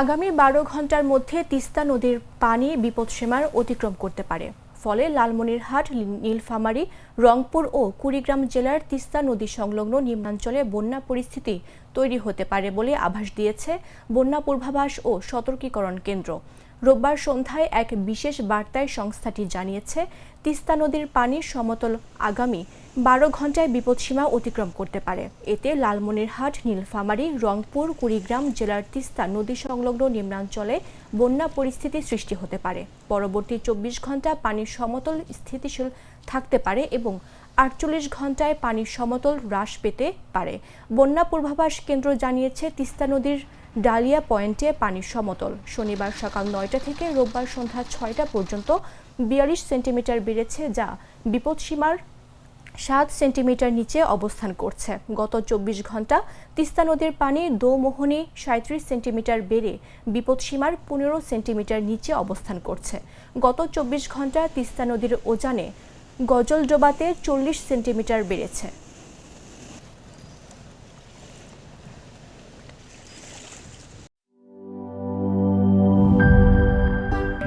আগামী বারো ঘণ্টার মধ্যে তিস্তা নদীর পানি বিপদসীমার অতিক্রম করতে পারে। ফলে লালমনিরহাট, নীলফামারী, রংপুর ও কুড়িগ্রাম জেলার তিস্তা নদী সংলগ্ন নিম্নাঞ্চলে বন্যা পরিস্থিতি তৈরি হতে পারে বলে আভাস দিয়েছে বন্যা পূর্বাভাস ও সতর্কীকরণ কেন্দ্র। রোববার সন্ধ্যায় এক বিশেষ বার্তায় সংস্থাটি জানিয়েছে, তিস্তা নদীর পানির সমতল আগামী বারো ঘন্টায় বিপদসীমা অতিক্রম করতে পারে। এতে লালমনিরহাট, নীলফামারী, রংপুর, কুড়িগ্রাম জেলার তিস্তা নদী সংলগ্ন নিম্নাঞ্চলে বন্যা পরিস্থিতি সৃষ্টি হতে পারে। পরবর্তী চব্বিশ ঘণ্টা পানির সমতল স্থিতিশীল থাকতে পারে এবং আটচল্লিশ ঘন্টায় পানির সমতল হ্রাস পেতে পারে। বন্যা পূর্বাভাস কেন্দ্র জানিয়েছে, তিস্তা নদীর ডালিয়া পয়েন্টে পানির সমতল। শনিবার সকাল নয়টা থেকে রোববার সন্ধ্যা ছয়টা পর্যন্ত বিয়াল্লিশ সেন্টিমিটার বেড়েছে যা বিপদসীমার সাত সেন্টিমিটার নিচে অবস্থান করছে। গত চব্বিশ ঘণ্টা তিস্তা নদীর পানি দোমোহনী সাঁত্রিশ সেন্টিমিটার বেড়ে বিপদসীমার পনেরো সেন্টিমিটার নিচে অবস্থান করছে। গত চব্বিশ ঘণ্টা তিস্তা নদীর ওজানে গজলডোবাতে চল্লিশ সেন্টিমিটার বেড়েছে।